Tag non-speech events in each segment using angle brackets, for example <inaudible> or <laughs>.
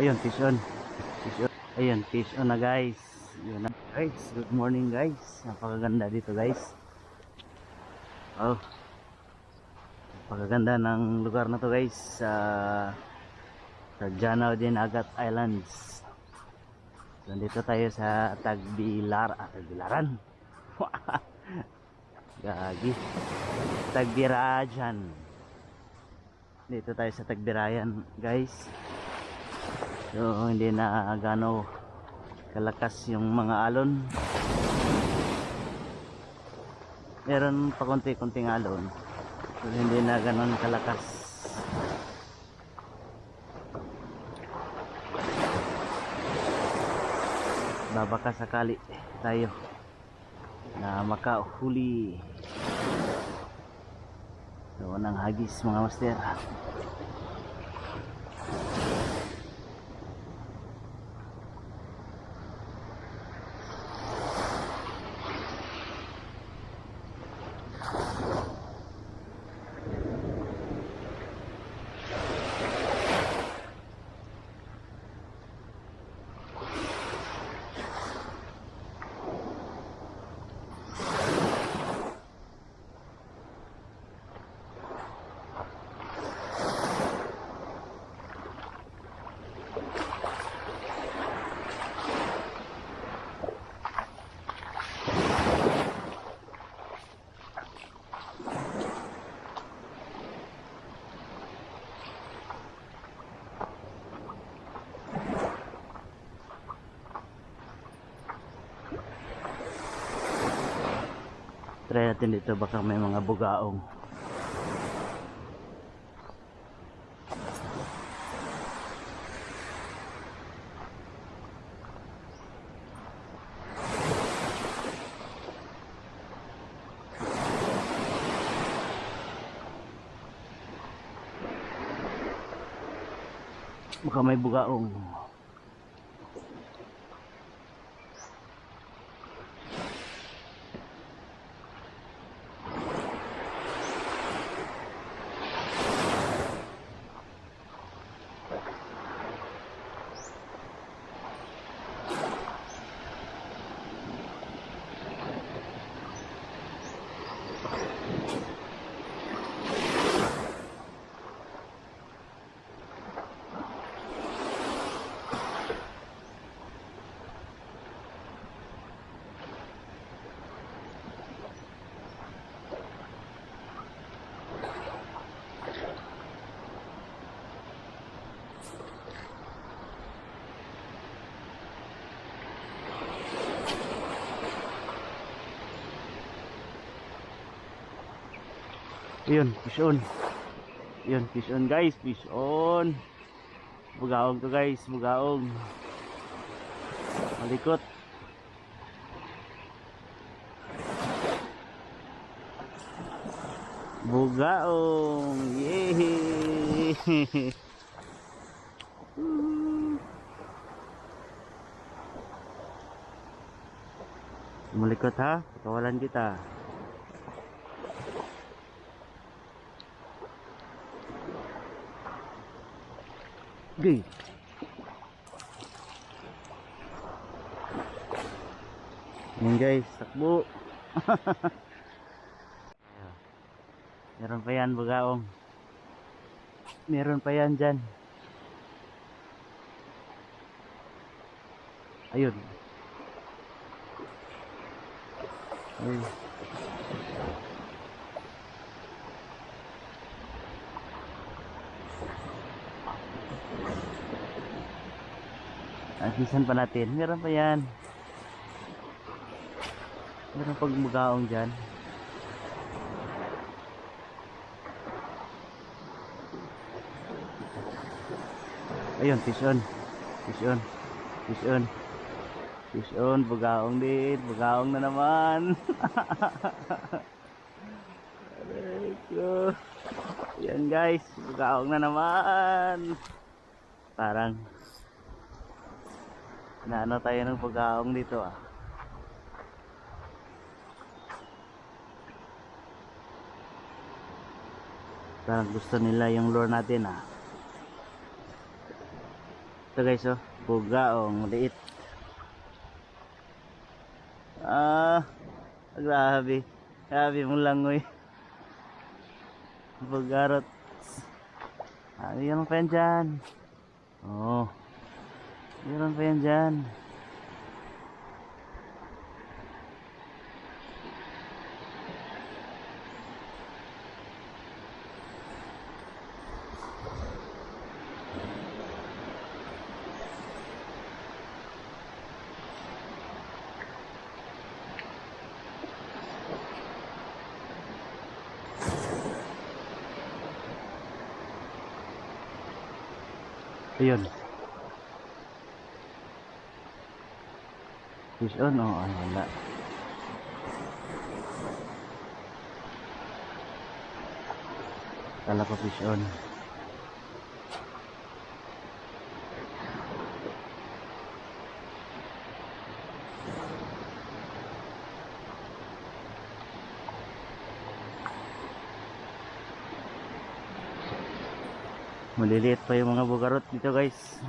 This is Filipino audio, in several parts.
Ayun, fish on. Fish on. Ayun, fish on na guys. Yun na. Guys, good morning guys. Napakaganda dito guys. Oh. Napakaganda ng lugar na to guys. Sa sa Janao din Agat Islands. So, dito tayo sa Tagbilar, ah, Tagbilaran. <laughs> Gagi. Tagbirajan. Dito tayo sa Tagbirayan, guys. So, hindi na gano kalakas yung mga alon. Meron pa konti-konting alon. So, hindi na ganon kalakas. Babaka sakali tayo na makahuli. So, nang hagis mga master. Try natin dito baka may mga bugaong. Baka may bugaong. Yun, fish on. Yun, fish on guys, fish on. Bugaong to guys, bugaong. Malikot. Bugaong. Yay! <laughs> Malikot ha, patawalan kita. Gay. Yan guys, takbo. <laughs> Meron pa yan, bugaong. Meron pa yan dyan. Ayun. Ayun. Agisan pa natin. Meron pa yan. Meron pag bugaong dyan. Ayun, fish on. Fish on. Fish on. Fish on. Bugaong din. Bugaong na naman. <laughs> Aray ko. Yan guys. Bugaong na naman. Parang Naano tayo ng pagkaong dito ah. Parang gusto nila yung lure natin ah. Ito guys oh, bugaong liit. Ah, grabe. Grabe mo langoy. Bugarot. Ah, meron pa yan dyan. Oh. Meron pa yan dyan. Ayun. Fish on, oh, ay wala. Kala ko fish on. Maliliit pa yung mga bugarot dito guys.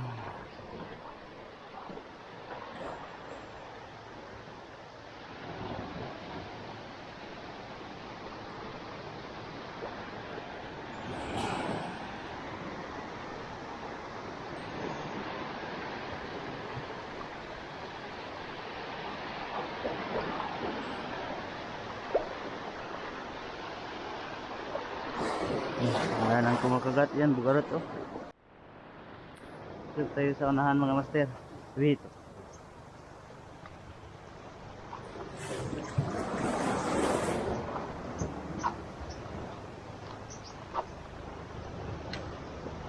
Nang kumakagat yan, bugarot oh. Dito tayo sa unahan mga master. Wait.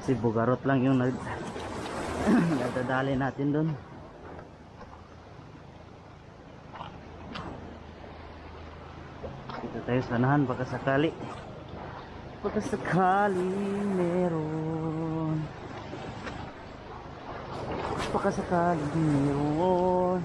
Si bugarot lang yung nag <clears throat> nadadali natin doon. Dito tayo sa unahan baka sakali. Baka sakali meron. Baka sakali meron.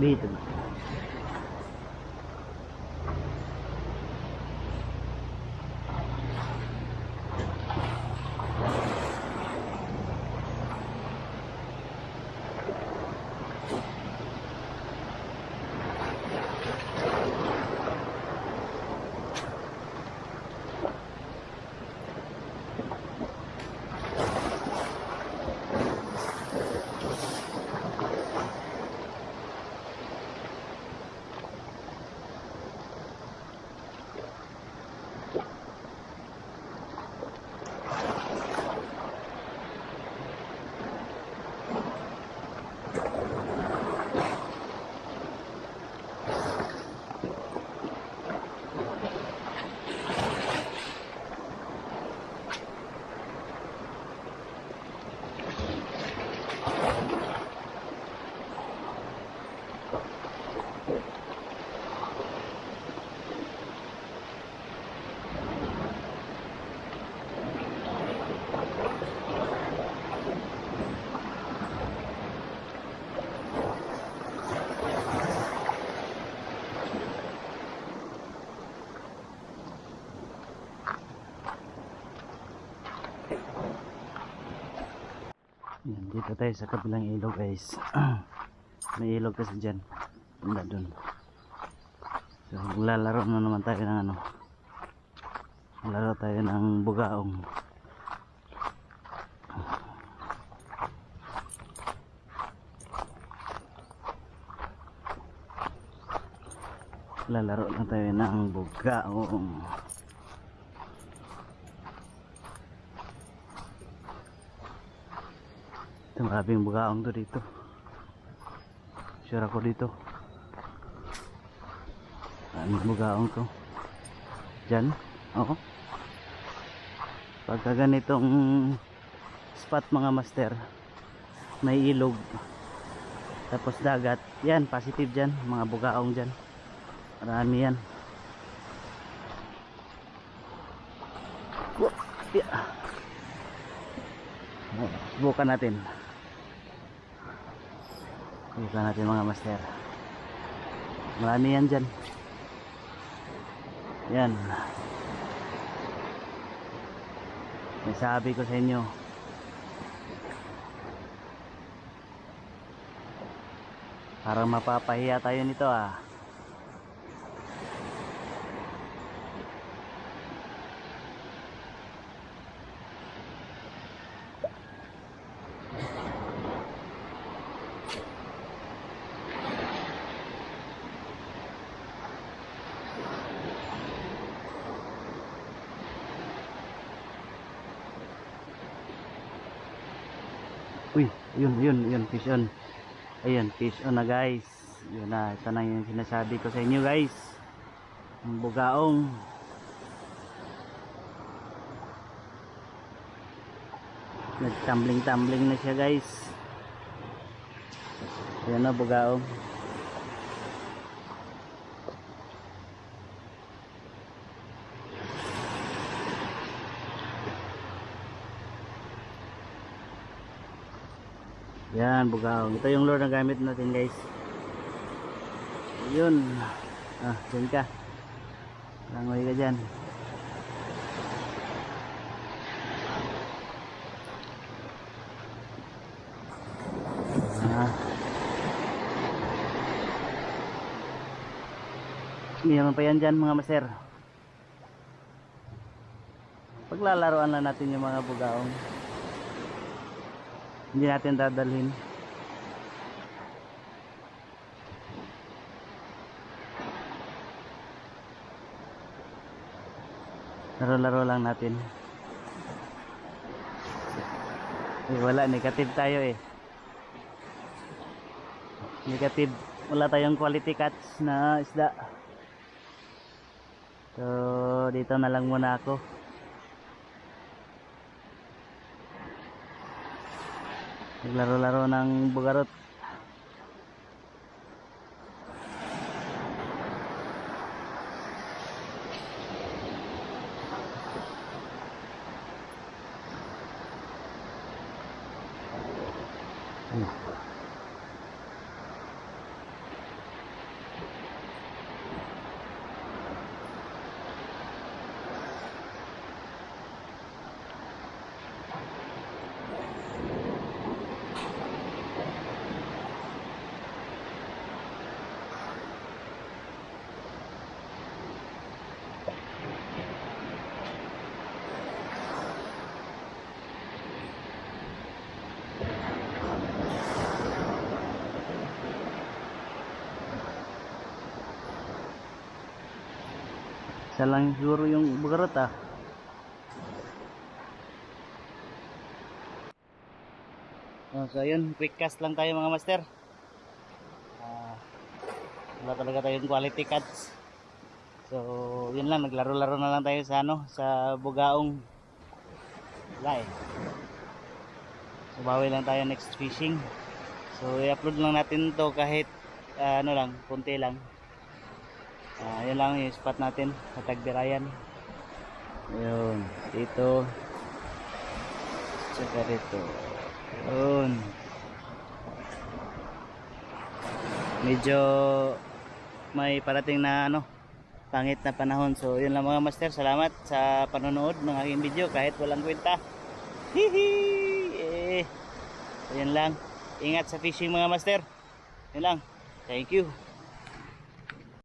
Dito. Yan, dito tayo sa kabilang ilog guys. <clears throat> May ilog kasi dyan. Wala dun. So, maglalaro na naman tayo ng ano. Laro tayo ng bugaong. Lalaro na tayo ng bugaong. Ito maraming bugaong to dito. Sure ako dito. Maraming bugaong to. Diyan. Oo. Pagka ganitong spot mga master, may ilog. tapos dagat yan positive dyan mga bugaong dyan marami yan yeah. Subukan natin subukan natin mga master. Marami yan dyan. Yan. May sabi ko sa inyo. Parang mapapahiya tayo nito ah yun, yun, yun, fish on. Ayun, fish on na guys. Yun na, ito na yung sinasabi ko sa inyo guys. Ang bugaong. Nagtumbling-tumbling na siya guys. Ayan na, bugaong. Yan, bugaong. Ito yung lure na gamit natin guys. Yun. Ah, dyan ka. Langoy ka dyan. Ah. Mayroon pa yan dyan mga master. Paglalaroan lang natin yung mga bugaong hindi natin dadalhin. Laro-laro lang natin. Eh, wala negative tayo eh. Negative. Wala tayong quality cuts na isda. So dito na lang muna ako naglaro-laro ng bugarot isa lang siguro yung bugarot ah Oh, so yun, quick cast lang tayo mga master. Ah, wala talaga tayong quality cuts. So, yun lang, naglaro-laro na lang tayo sa ano, sa bugaong. Wala eh. So, bawi lang tayo next fishing. So, i-upload lang natin to kahit ah, ano lang, konti lang. Ah, yun lang yung spot natin sa Tagbirayan. Ayun, dito. Tsaka dito. Yun. Medyo may parating na ano, pangit na panahon. So, yun lang mga master. Salamat sa panonood ng aking video kahit walang kwenta. Hihi! Eh, so, yun lang. Ingat sa fishing mga master. Yun lang. Thank you.